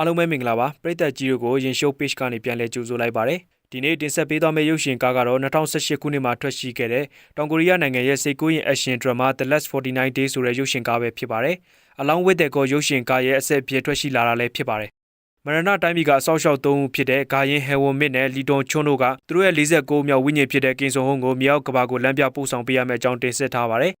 အားလုံးပဲမင်္ဂလာပါပရိသတ်ကြီးတို့ကိုရင်ရှိုး page ကနေပြန်လည်ကြိုဆိုလိုက်ပါတယ်ဒီနေ့တင်ဆက်ပေးသွားမယ့်ရုပ်ရှင်ကားကတော့2018ခုနှစ်မှာထွက်ရှိခဲ့တဲ့တောင်ကိုရီးယားနိုင်ငံရဲ့စိတ်ကူးရင် action drama The Last 49 Days ဆိုတဲ့ရုပ်ရှင်ကားပဲဖြစ်ပါတယ်အလောင်းဝစ်တဲ့ကောရုပ်ရှင်ကားရဲ့အဆက်အပြည့်ထွက်ရှိလာတာလည်းဖြစ်ပါတယ်မရဏတိုင်းပြည်ကအစောက်ရှောက်သုံးဦးဖြစ်တဲ့ဂါယင်ဟယ်ဝွန်မစ်နဲ့လီတွန်ချွန်းတို့ကသူတို့ရဲ့49မြောက်ဝိညာဉ်ဖြစ်တဲ့ကင်ဆွန်ဟုံးကိုမြောက်ကဘာကိုလမ်းပြပို့ဆောင်ပေးရမယ့်အကြောင်းတင်ဆက်ထားပါတယ်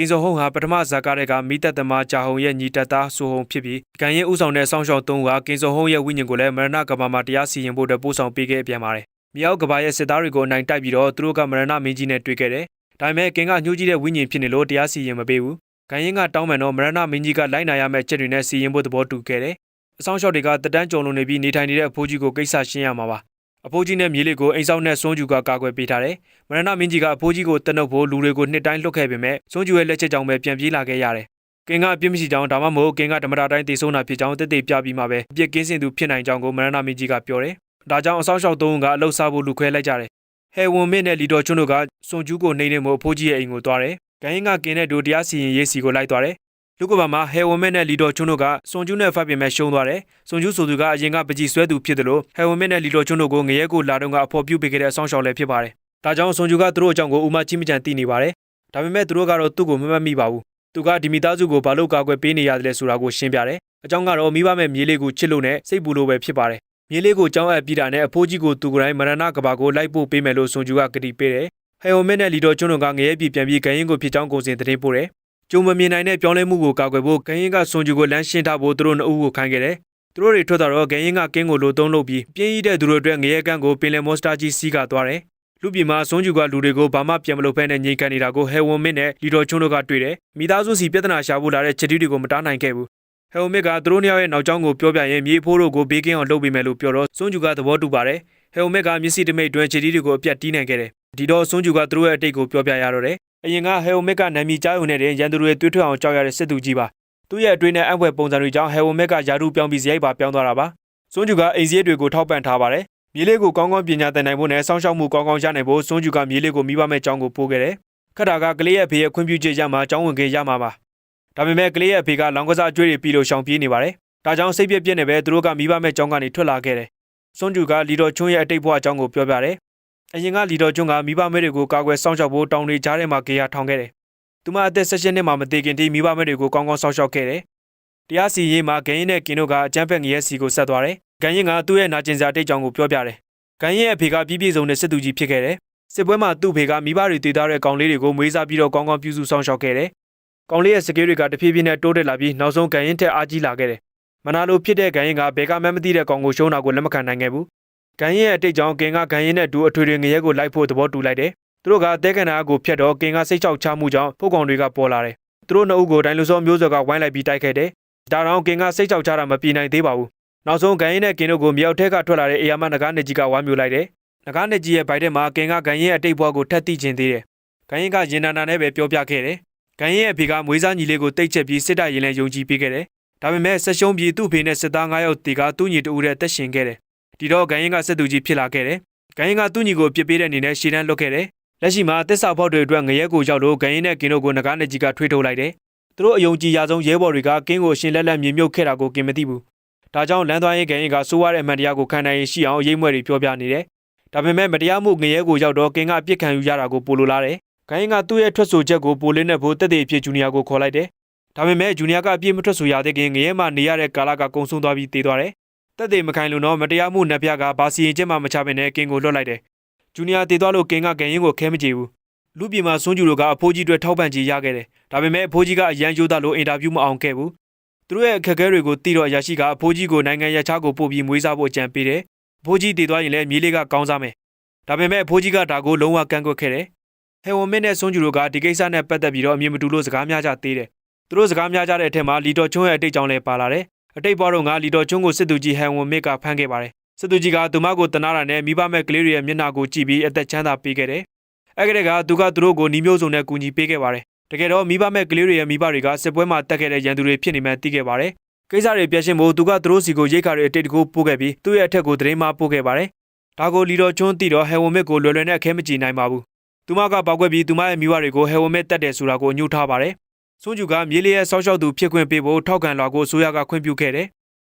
ကင်ဇော်ဟုံးဟာပထမဇာကားတဲ့ကမိသက်သမားဂျာဟုံရဲ့ညီတက်သားဆိုဟုံဖြစ်ပြီးကံရဲ့ဥဆောင်တဲ့ဆောင်းရှောက်သုံးကကင်ဇော်ဟုံးရဲ့ဝိညာဉ်ကိုလည်းမရဏကဘာမှာတရားစီရင်ဖို့အတွက်ပို့ဆောင်ပေးခဲ့ပြန်ပါတယ်။မြောက်ကဘာရဲ့စစ်သားတွေကိုအနိုင်တိုက်ပြီးတော့သူတို့ကမရဏမင်းကြီးနဲ့တွေ့ခဲ့တယ်။ဒါပေမဲ့ကင်ကညှိုးကြီးတဲ့ဝိညာဉ်ဖြစ်နေလို့တရားစီရင်မပေးဘူး။ကံရင်ကတောင်းပန်တော့မရဏမင်းကြီးကလိုက်နာရမယ့်ချက်တွေနဲ့စီရင်ဖို့သဘောတူခဲ့တယ်။အဆောင်ရှောက်တွေကတတန်းကြုံလုံနေပြီးနေထိုင်နေတဲ့အဖိုးကြီးကိုကိစ္စရှင်းရမှာပါ။ အဖိုးကြီးနဲ့မြေးလေးကိုအိမ်ဆောက်နဲ့စွန်းကျူကကာကွယ်ပေးထားတယ်။မရဏမင်းကြီးကအဖိုးကြီးကိုတနုပ်ဖို့လူတွေကိုနှစ်တိုင်းလွတ်ခဲ့ပေမဲ့စွန်းကျူရဲ့လက်ချက်ကြောင့်ပဲပြန်ပြေးလာခဲ့ရတယ်။ကင်ကအပြစ်မရှိကြောင်းဒါမှမဟုတ်ကင်ကဓမ္မတာတိုင်းတည်ဆုံးတာဖြစ်ကြောင်းတည်တည်ပြပြီးမှပဲအပြစ်ကင်းစင်သူဖြစ်နိုင်ကြောင်းကိုမရဏမင်းကြီးကပြောတယ်။ဒါကြောင့်အဆောင်ရှောက်သုံးဦးကအလှုပ်ရှားဖို့လူခွဲလိုက်ကြတယ်။ဟဲဝန်မင်းနဲ့လီတော်ချွန်းတို့ကစွန်ကျူးကိုနှိမ့်နေမှုအဖိုးကြီးရဲ့အိမ်ကိုသွားတယ်။ဂိုင်းကကင်တဲ့ဒိုတရားစီရင်ရေးစီကိုလိုက်သွားတယ်။ လူကဘာမှာဟဲဝန်မင်းနဲ့လီတော်ချွန်းတို့ကစွန်ကျူးနဲ့ဖတ်ပြင်မဲ့ရှုံးသွားတယ်။စွန်ကျူးဆိုသူကအရင်ကပကြီးဆွဲသူဖြစ်တယ်လို့ဟဲဝန်မင်းနဲ့လီတော်ချွန်းတို့ကိုငရဲကိုလာတော့ကအဖော်ပြုပေးခဲ့တဲ့အဆောင်ရှောက်လည်းဖြစ်ပါတယ်။ဒါကြောင့်စွန်ကျူးကသူတို့အကြောင်းကိုဥမာချင်းမချန်သိနေပါတယ်။ဒါပေမဲ့သူတို့ကတော့သူ့ကိုမမှတ်မိပါဘူး။သူကဒီမိသားစုကိုဘာလို့ကာကွယ်ပေးနေရတယ်လဲဆိုတာကိုရှင်းပြတယ်။အကြောင်းကတော့မိဘမဲ့မြေးလေးကိုချစ်လို့နဲ့စိတ်ပူလို့ပဲဖြစ်ပါတယ်။မြေးလေးကိုကြောင်းအပ်ပြီးတာနဲ့အဖိုးကြီးကိုသူကိုယ်တိုင်မရဏကဘာကိုလိုက်ပို့ပေးမယ်လို့စွန်ကျူကကတိပေးတယ်။ဟဲယိုမင်းနဲ့လီတော်ကျွန်းတို့ကငရဲပြည်ပြန်ပြီးဂိုင်းရင်ကိုဖြစ်ကြောင်းကုန်စင်သတင်းပို့တယ်။ ကျုံမမြင်နိုင်တဲ့ပြောင်းလဲမှုကိုကာကွယ်ဖို့ဂိုင်းရင်ကစွန်ကျူကိုလမ်းရှင်းထားဖို့သူတို့နှစ်ဦးကိုခိုင်းခဲ့တယ်။သူတို့တွေထွက်သွားတော့ဂိုင်းရင်ကကင်းကိုလိုသုံးလုပ်ပြီးပြင်းကြီးတဲ့သူတို့အတွက်ငရဲကန်းကိုပင်လယ်မော်စတာကြီးစီးကသွားတယ်။လူပြည်မှာစွန်ကျူကလူတွေကိုဘာမှပြန်မလုပ်ဖဲနဲ့ငြိမ်ခံနေတာကိုဟဲဝွန်မင်းနဲ့လီတော်ကျွန်းတို့ကတွေ့တယ်။မိသားစုစီပြဿနာရှာဖို့လာတဲ့ချက်တီးတွေကိုမတားနိုင်ခဲ့ဘူး။ဟဲဝမစ်ကသူတို့နှစ်ယောက်ရဲ့နောက်ကျောင်းကိုပြောပြရင်မြေဖိုးတို့ကိုဘေးကင်းအောင်လုပ်ပေးမယ်လို့ပြောတော့စွန်ကျူကသဘောတူပါတယ်။ဟဲဝမစ်ကမျက်စိတမိတ်တွင်ခြေတီးတွေကိုအပြတ်တီးနိုင်ခဲ့တယ်။ဒီတော့စွန်ကျူကသူတို့ရဲ့အတိတ်ကိုပြောပြရတော့တယ်။ အရင်ကဟဲဝမစ်ကနာမည်ကြားုံနဲ့ရန်သူတွေတွေးထွအောင်ကြောက်ရတဲ့စစ်သူကြီးပါ။သူ့ရဲ့အတွင်းနဲ့အံ့ဖွယ်ပုံစံတွေကြောင့်ဟဲဝမစ်ကယာရုပြောင်းပြီးဇယိုက်ပါပြောင်းသွားတာပါ။စွန်ကျူကအိမ်စည်းတွေကိုထောက်ပံ့ထားပါတယ်။မြေးလေးကိုကောင်းကောင်းပညာသင်နိုင်ဖို့နဲ့စောင့်ရှောက်မှုကောင်းကောင်းရနိုင်ဖို့စွန်ကျူကမြေးလေးကိုမိဘမဲ့ကျောင်းကိုပို့ခဲ့တယ်။ခက်တာကကလေးရဲ့အဖေရဲ့ခွင့်ပြုချက်ရမှကျောင်းဝင်ခဲ့ရမှာပါ။ဒါပေမဲ့ကလေးရဲ့အဖေကလောင်ကစားအကျွေးတွေပြီးလို့ရှောင်ပြေးနေပါတယ်။ဒါကြောင့်စိတ်ပြက်ပြက်နေပဲသူတို့ကမိဘမဲ့ကျောင်းကနေထွက်လာခဲ့တယ်။စွန်ကျူကလီတော်ချွန်းရဲ့အတိတ်ဘဝအကြောင်းကိုပြောပြတယ်။ အရင်ကလီတော်ချွန်းကမိဘမဲ့တွေကိုကာကွယ်စောင့်ရှောက်ဖို့တောင်းတွေကြားထဲမှာကြေရထောင်ခဲ့တယ်။သူမအသက်၁၈နှစ်မှမသေးခင်တည်းမိဘမဲ့တွေကိုကောင်းကောင်းစောင့်ရှောက်ခဲ့တယ်။တရားစီရင်မှာဂိမ်းရင်နဲ့ကင်တို့ကအကြမ်းဖက်ငရဲစီကိုဆက်သွားတယ်။ဂိမ်းရင်ကသူ့ရဲ့နာကျင်စရာတိတ်ကြောင်ကိုပြောပြတယ်။ဂိုင်းရဲ့အဖေကပြည့်ပြည့်စုံတဲ့စစ်သူကြီးဖြစ်ခဲ့တယ်။စစ်ပွဲမှာသူ့ဖေကမိဘတွေတည်ထားတဲ့ကောင်လေးတွေကိုမွေးစားပြီးတော့ကောင်းကောင်းပြုစုဆောင်ရှောက်ခဲ့တယ်။ကောင်လေးရဲ့စကေးတွေကတဖြည်းဖြည်းနဲ့တိုးတက်လာပြီးနောက်ဆုံးဂိုင်းရင်ထက်အားကြီးလာခဲ့တယ်။မနာလိုဖြစ်တဲ့ဂိုင်းရင်ကဘဲကမှမသိတဲ့ကောင်ကိုရှုံးတာကိုလက်မခံနိုင်ခဲ့ဘူး။ ဂိုင်းရင်ရဲ့အတိတ်ကြောင့်ကင်ကဂိုင်းရင်နဲ့အတူအထွေထွေငရဲကိုလိုက်ဖို့သဘောတူလိုက်တယ်။သူတို့ကတဲကန်နာကိုဖျက်တော့ကင်ကစိတ်ချောက်ချမှုကြောင့်ဖုတ်ကောင်တွေကပေါ်လာတယ်။သူတို့နှစ်ဦးကိုဒိုင်လိုဆောမျိုးစော်ကဝိုင်းလိုက်ပြီးတိုက်ခဲ့တယ်။ဒါတော့ကင်ကစိတ်ချောက်ချတာမပြေနိုင်သေးပါဘူး။နောက်ဆုံးဂိုင်းရင်နဲ့ကင်တို့ကိုမြောက်ထက်ကထွက်လာတဲ့အေယာမနဂါနေကြီးကဝမ်းမြူလိုက်တယ်။နဂါနေကြီးရဲ့ဗိုက်ထဲမှာကင်ကဂိုင်းရင်အတိတ်ဘွားကိုထက်သိကျင်သေးတယ်။ဂိုင်းရင်ကရင်နာနာနဲ့ပဲပြောပြခဲ့တယ်။ဂိုင်းရင်အဖေကမွေးစားညီလေးကိုတိတ်ချက်ပြီးစစ်တပ်ရင်လဲယုံကြည်ပေးခဲ့တယ်။ဒါပေမဲ့ဆက်ရှုံးပြီးသူ့ဖေနဲ့စစ်သား9ယောက်တီကသူ့ညီတူတဲ့တက်ရှင်ခဲ့တယ်။ ဒီတော့ဂိုင်းရင်ကစစ်သူကြီးဖြစ်လာခဲ့တယ်။ဂိုင်းရင်ကသူ့ညီကိုပြစ်ပေးတဲ့အနေနဲ့ရှေ့တန်းလွတ်ခဲ့တယ်။လက်ရှိမှာတစ္ဆာဖောက်တွေအတွက်ငရဲကိုရောက်လို့ဂိုင်းရင်နဲ့ကင်တို့ကိုနဂါနေကြီးကထွေးထုတ်လိုက်တယ်။သူတို့အယုံကြည်ရဆုံးရဲဘော်တွေကကင်းကိုရှင်လက်လက်မြေမြုပ်ခဲ့တာကိုကင်မသိဘူး။ဒါကြောင့်လမ်းသွားရေးဂိုင်းရင်ကစိုးရတဲ့အမှန်တရားကိုခံနိုင်ရင်ရှိအောင်ရိပ်မွဲတွေပြောပြနေတယ်။ဒါပေမဲ့မတရားမှုငရဲကိုရောက်တော့ကင်းကအပြစ်ခံယူရတာကိုပိုလိုလာတယ်။ဂိုင်းကသူ့ရဲ့ထွက်ဆိုချက်ကိုပိုလေးနဲ့ဘိုးတက်တဲ့အဖြစ်ဂျူနီယာကိုခေါ်လိုက်တယ်။ဒါပေမဲ့ဂျူနီယာကအပြစ်မထွက်ဆိုရတဲ့ခင်ငရဲမှနေရတဲ့ကာလကကုံဆုံးသွားပြီးတည်သွားတယ်။ တက်တဲ့မခိုင်လို့တော့မတရားမှုနှစ်ပြားကဘာစီရင်ချက်မှမချဘဲနဲ့ကင်းကိုလွတ်လိုက်တယ်။ဂျူနီယာတည်သွားလို့ကင်းကဂိုင်းရင်ကိုခဲမကြည့်ဘူး။လူပြည်မှာစွန်းကျူတို့ကအဖိုးကြီးတွေထောက်ပံ့ကြေးရခဲ့တယ်။ဒါပေမဲ့အဖိုးကြီးကအရန်ကျိုးသားလို့အင်တာဗျူးမအောင်ခဲ့ဘူး။သူတို့ရဲ့အခက်အခဲတွေကိုသိတော့အရာရှိကအဖိုးကြီးကိုနိုင်ငံရခြားကိုပို့ပြီးမွေးစားဖို့အကြံပေးတယ်။အဖိုးကြီးတည်သွားရင်လည်းမြေးလေးကကောင်းစားမယ်။ဒါပေမဲ့အဖိုးကြီးကဒါကိုလုံးဝကန့်ကွက်ခဲ့တယ်။ဟဲဝန်မင်းနဲ့စွန်းကျူတို့ကဒီကိစ္စနဲ့ပတ်သက်ပြီးတော့အမြင်မတူလို့စကားများကြသေးတယ်။သူတို့စကားများကြတဲ့အထက်မှာလီတော်ချွန်းရဲ့အတိတ်ကြောင့်လည်းပါလာတယ်။ အတိတ်ဘွားတို့ကလီတော်ချွန်းကိုစစ်သူကြီးဟဲဝန်မင်းကဖမ်းခဲ့ပါတယ်။စစ်သူကြီးကသူမကိုတနာတာနဲ့မိဘမဲ့ကလေးတွေရဲ့မျက်နှာကိုကြည့်ပြီးအသက်ချမ်းသာပေးခဲ့တယ်။အဲ့ကတည်းကသူကသူတို့ကိုနှီးမျိုးစုံနဲ့ကူညီပေးခဲ့ပါတယ်။တကယ်တော့မိဘမဲ့ကလေးတွေရဲ့မိဘတွေကစစ်ပွဲမှာတက်ခဲ့တဲ့ရန်သူတွေဖြစ်နေမှသိခဲ့ပါတယ်။ကိစ္စတွေပြည့်ရှင်းဖို့သူကသူတို့စီကိုရိတ်ခါတွေအတိတ်တကူပို့ခဲ့ပြီးသူ့ရဲ့အထက်ကိုသတင်းမပို့ခဲ့ပါတယ်။ဒါကိုလီတော်ချွန်းသိတော့ဟဲဝန်မစ်ကိုလွယ်လွယ်နဲ့အခဲမကြည့်နိုင်ပါဘူး။သူမကပောက်ကွက်ပြီးသူမရဲ့မိဘတွေကိုဟဲဝန်မစ်တက်တယ်ဆိုတာကိုညှို့ထားပါတယ်။ စွန်ကျူကမြေးလေးရဲ့ဆောက်ရှောက်သူဖြစ်ခွင့်ပေးဖို့ထောက်ခံလာကိုဆိုရကခွင့်ပြုခဲ့တယ်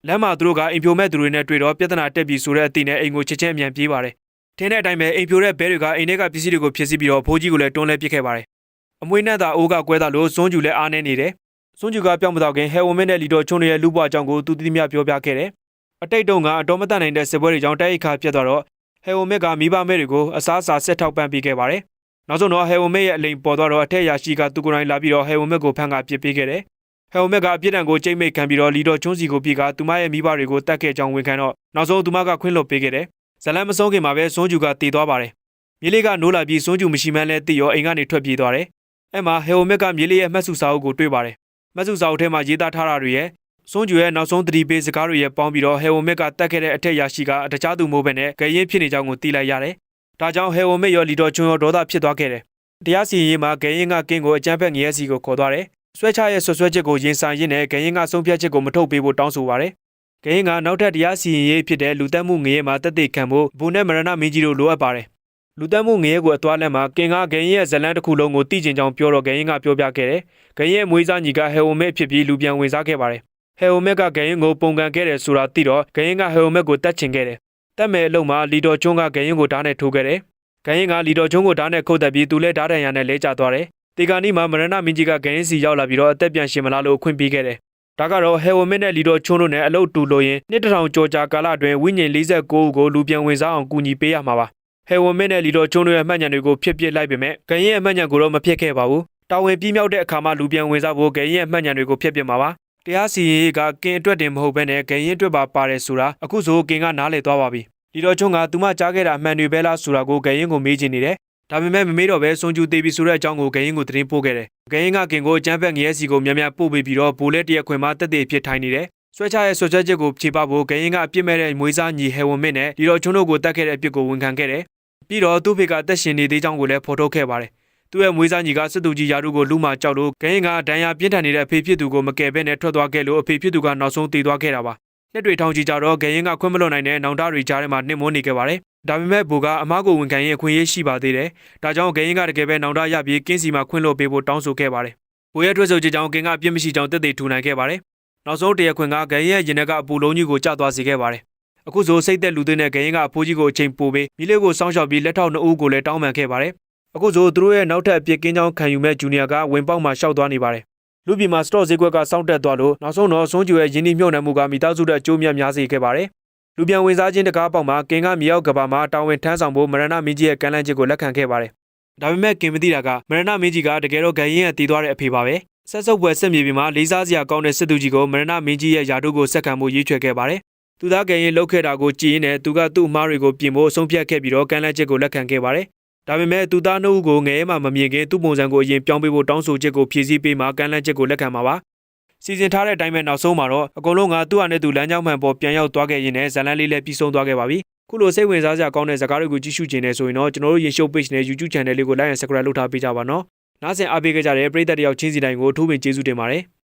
လမ်းမှာသူတို့ကအိမ်ဖြိုမဲ့သူတွေနဲ့တွေ့တော့ပြဿနာတက်ပြီးဆိုတဲ့အသည့်နဲ့အိမ်ကိုချက်ချင်းအမြန်ပြေးပါတယ်ထင်းတဲ့အတိုင်းပဲအိမ်ဖြိုတဲ့ဘဲတွေကအိမ်ထဲကပစ္စည်းတွေကိုဖျက်ဆီးပြီးတော့ဖိုးကြီးကိုလည်းတွန်းလဲပစ်ခဲ့ပါတယ်အမွေနဲ့သာအိုးကကွဲတာလို့စွန်းကျူလည်းအားနေနေတယ်စွန်းကျူကပြောင်းမတော့ခင်ဟဲဝမင်းနဲ့လီတော်ချုံရဲ့လူဘွားအကြောင်းကိုသူတိတိမြပြောပြခဲ့တယ်အတိတ်တုန်းကအတော်မတန်နိုင်တဲ့စစ်ပွဲတွေကြောင့်တိုက်ရိုက်ခါပြတ်သွားတော့ဟဲဝမင်းကမိဘမဲတွေကိုအစားအစာဆက်ထောက်ပံ့ပေးခဲ့ပါတယ် နောက်ဆုံးတော့ဟဲဝမင်းရဲ့အလိန်ပေါ်သွားတော့အထက်ရာရှိကသူကိုယ်တိုင်လာပြီးတော့ဟဲဝမင်းကိုဖမ်းကပစ်ပေးခဲ့တယ်ဟဲဝမင်းကအပြစ်ဒဏ်ကိုကြိတ်မိတ်ခံပြီးတော့လီတော်ချုံစီကိုပြေးကသူမရဲ့မိဘတွေကိုတတ်ခဲ့ကြောင်းဝန်ခံတော့နောက်ဆုံးသူမကခွင့်လွှတ်ပေးခဲ့တယ်ဇလန်မဆုံးခင်မှာပဲစွန်းကျူကတည်သွားပါတယ်မြေလေးကနိုးလာပြီးစွန်းကျူမရှိမှန်းလဲသိရောအိမ်ကနေထွက်ပြေးသွားတယ်အဲ့မှာဟဲဝမင်းကမြေလေးရဲ့မှတ်စုစာအုပ်ကိုတွေ့ပါတယ်မှတ်စုစာအုပ်ထဲမှာရေးသားထားတာတွေရဲ့စွန်းကျူရဲ့နောက်ဆုံးသတိပေးစကားတွေရဲ့ပေါင်းပြီးတော့ဟဲဝမစ်ကတတ်ခဲ့တဲ့အထက်ရာရှိကတခြားသူမိုးပဲနဲ့ကြရင်ဖြစ်နေကြောင်းကိုသိလိုက်ရတယ်။ ဒါကြောင့်ဟဲဝမစ်ရောလီတော်ချွန်းရောဒေါသဖြစ်သွားခဲ့တယ်။တရားစီရင်ရေးမှာကြရင်ကကင်းကိုအကြမ်းဖက်ငရဲစီကိုခေါ်သွားတယ်။ဆွဲချရဲ့ဆွဆွဲချက်ကိုရင်ဆိုင်ရင်းနဲ့ကြရင်ကဆုံးဖြတ်ချက်ကိုမထုတ်ပေးဖို့တောင်းဆိုပါတယ်။ကြရင်ကနောက်ထပ်တရားစီရင်ရေးဖြစ်တဲ့လူတက်မှုငရဲမှာတက်တဲ့ခံဖို့ဘူနဲ့မရဏမင်းကြီးတို့လိုအပ်ပါတယ်။လူတက်မှုငရဲကိုအသွားလက်မှာကင်ကဂရင်ရဲ့ဇလန်းတစ်ခုလုံးကိုတိကျင်ကြောင်ပြောတော့ဂရင်ကပြောပြခဲ့တယ်။ဂရင်ရဲ့မွေးစားညီကဟဲဝမစ်ဖြစ်ပြီးလူပြန်ဝင်စားခဲ့ပါတယ်။ဟဲဝမက်ကဂရင်ကိုပုံကန်ခဲ့တယ်ဆိုတာသိတော့ဂရင်ကဟဲဝမက်ကိုတတ်ချင်ခဲ့တယ်။ တတ်မဲ့အလုံးမှာလီတော်ကျွန်းကဂရင်ကိုဓာတ်နဲ့ထိုးခဲ့တယ်။ဂရင်ကလီတော်ကျွန်းကိုဓာတ်နဲ့ခုတ်တက်ပြီးသူလည်းဓာတ်တန်ရနဲ့လဲကျသွားတယ်။တေဂာနီမှာမရဏမင်းကြီးကဂရင်စီရောက်လာပြီးတော့အသက်ပြန်ရှင်မလားလို့ခွင့်ပေးခဲ့တယ်။ဒါကတော့ဟဲဝမက်နဲ့လီတော်ကျွန်းတို့နဲ့အလုပ်တူလို့ရင်နှစ်တစ်ထောင်ကျော်ကြာကာလအတွင်းဝိညာဉ်49ဦးကိုလူပြန်ဝင်စားအောင်ကူညီပေးရမှာပါ။ဟဲဝမက်နဲ့လီတော်ကျွန်းတို့ရဲ့အမှတ်ဉာဏ်တွေကိုဖျက်ပစ်လိုက်ပေမဲ့ဂရင်ရဲ့အမှတ်ဉာဏ်ကိုတော့မဖျက်ခဲ့ပါဘူး။တာဝန်ပြီးမြောက်တဲ့အခါမှာလူပြန်ဝင်စားဖို့ဂရင်ရဲ့အမှတ်ဉာဏ်တွေကိုဖျက်ပစ်မှာပါ။ တရားစီရင်ရေးကကင်အတွက်တင်မဟုတ်ဘဲနဲ့ဂရင်အတွက်ပါပါတယ်ဆိုတာအခုဆိုကင်ကနားလည်သွားပါပြီ။ဒီတော့ချုံကသူမကြားခဲ့တာအမှန်တွေပဲလားဆိုတာကိုဂရင်ကိုမေးချင်နေတယ်။ဒါပေမဲ့မမေးတော့ပဲစွန်ကျူသေးပြီဆိုတဲ့အကြောင်းကိုဂရင်ကိုသတင်းပို့ခဲ့တယ်။ဂရင်ကကင်ကိုအကျန်းဖက်ငရဲစီကိုများများပို့ပေးပြီးတော့ဘိုးလက်တရက်ခွင်မှာတက်တဲ့ဖြစ်ထိုင်နေတယ်။ဆွဲချရဲ့ဆွဲချက်ချက်ကိုဖြေပဖို့ဂရင်ကအပြစ်မဲ့တဲ့မွေးစားညီဟဲဝွန်မင်းနဲ့ဒီတော့ချုံတို့ကိုတတ်ခဲ့တဲ့အပြစ်ကိုဝန်ခံခဲ့တယ်။ပြီးတော့သူ့ဖေကတက်ရှင်နေသေးကြောင်းကိုလည်းဖော်ထုတ်ခဲ့ပါတယ်။ သူ့ရဲ့မွေးစားညီကစစ်သူကြီးယာရုကိုလူမှကြောက်လို့ဂရင်ကဒဏ်ရာပြင်းထန်နေတဲ့အဖေဖြစ်သူကိုမကယ်ဘဲနဲ့ထွက်သွားခဲ့လို့အဖေဖြစ်သူကနောက်ဆုံးတည်သွားခဲ့တာပါ။လက်တွေထောင်ကြည့်ကြတော့ဂရင်ကခွင့်မလွတ်နိုင်တဲ့နောင်တတွေကြားထဲမှာနှိမ့်မွနေခဲ့ပါတယ်။ဒါပေမဲ့ဘူကအမားကိုဝန်ခံရင်အခွင့်အရေးရှိပါသေးတယ်။ဒါကြောင့်ဂရင်ကတကယ်ပဲနောင်တရပြီးကင်းစီမှာခွင့်လွှတ်ပေးဖို့တောင်းဆိုခဲ့ပါတယ်။ဘူရဲ့ထွက်ဆိုချက်ကြောင့်ဂင်ကအပြစ်မရှိကြောင်းတက်သေးထူနိုင်ခဲ့ပါတယ်။နောက်ဆုံးတရားခွင်ကဂရင်ရဲ့ရင်ထဲကအပူလုံးကြီးကိုကျသွားစေခဲ့ပါတယ်။အခုဆိုစိတ်သက်လူသွင်းတဲ့ဂရင်ကအဖိုးကြီးကိုအချိန်ပိုပေးမိလေးကိုစောင့်ရှောက်ပြီးလက်ထောက်နှစ်ဦးကိုလည်းတောင်းပန်ခဲ့ပါတယ်။ အခုဆိုသူတို့ရဲ့နောက်ထပ်အပြစ်ကင်းကြောင်းခံယူမဲ့ဂျူနီယာကဝင်ပေါက်မှာရှောက်သွားနေပါတယ်။လူပြည်မှာစတော့ဈေးကွက်ကစောင့်တက်သွားလို့နောက်ဆုံးတော့စွန်းကျူရဲ့ရင်းနှီးမြှုပ်နှံမှုကမိသားစုတဲ့အကျိုးမြတ်များစေခဲ့ပါတယ်။လူပြန်ဝင်စားခြင်းတကားပေါက်မှာကင်ကမြေအောက်ကဘာမှာတာဝန်ထမ်းဆောင်ဖို့မရဏမင်းကြီးရဲ့ကမ်းလှမ်းချက်ကိုလက်ခံခဲ့ပါတယ်။ဒါပေမဲ့ကင်မသိတာကမရဏမင်းကြီးကတကယ်တော့ဂရင်ရဲ့တည်သွားတဲ့အဖေပါပဲ။ဆက်စုပ်ပွဲဆက်မြေပြင်မှာလေးစားစရာကောင်းတဲ့စစ်သူကြီးကိုမရဏမင်းကြီးရဲ့ယာတုကိုဆက်ခံဖို့ရွေးချယ်ခဲ့ပါတယ်။သူသားကရင်လှုပ်ခဲ့တာကိုကြည်ရင်နဲ့သူကသူ့အမားတွေကိုပြင်ဖို့ဆုံးဖြတ်ခဲ့ပြီးတော့ကမ်းလှမ်းချက်ကိုလက်ခံခဲ့ပါတယ်။ ဒါပေမဲ့သူသားနှုတ်ကိုငဲမှမမြင်ခင်သူ့ပုံစံကိုအရင်ပြောင်းပေးဖို့တောင်းဆိုချက်ကိုဖြည့်ဆည်းပေးမှကမ်းလှမ်းချက်ကိုလက်ခံမှာပါ။စီစဉ်ထားတဲ့အတိုင်းပဲနောက်ဆုံးမှာတော့အကုန်လုံးကသူ့အနေနဲ့သူလမ်းကြောင်းမှန်ပေါ်ပြန်ရောက်သွားခဲ့ရင်လည်းဇလန်းလေးလည်းပြီးဆုံးသွားခဲ့ပါပြီ။ခုလိုစိတ်ဝင်စားစရာကောင်းတဲ့ဇာတ်ကားတွေကိုကြည့်ရှုခြင်းနဲ့ဆိုရင်တော့ကျွန်တော်တို့ရင်ရှုပ် page နဲ့ YouTube channel လေးကို like and subscribe လုပ်ထားပေးကြပါနော်။နားဆင်အားပေးကြတဲ့ပရိသတ်တယောက်ချင်းစီတိုင်းကိုအထူးပင်ကျေးဇူးတင်ပါတယ်။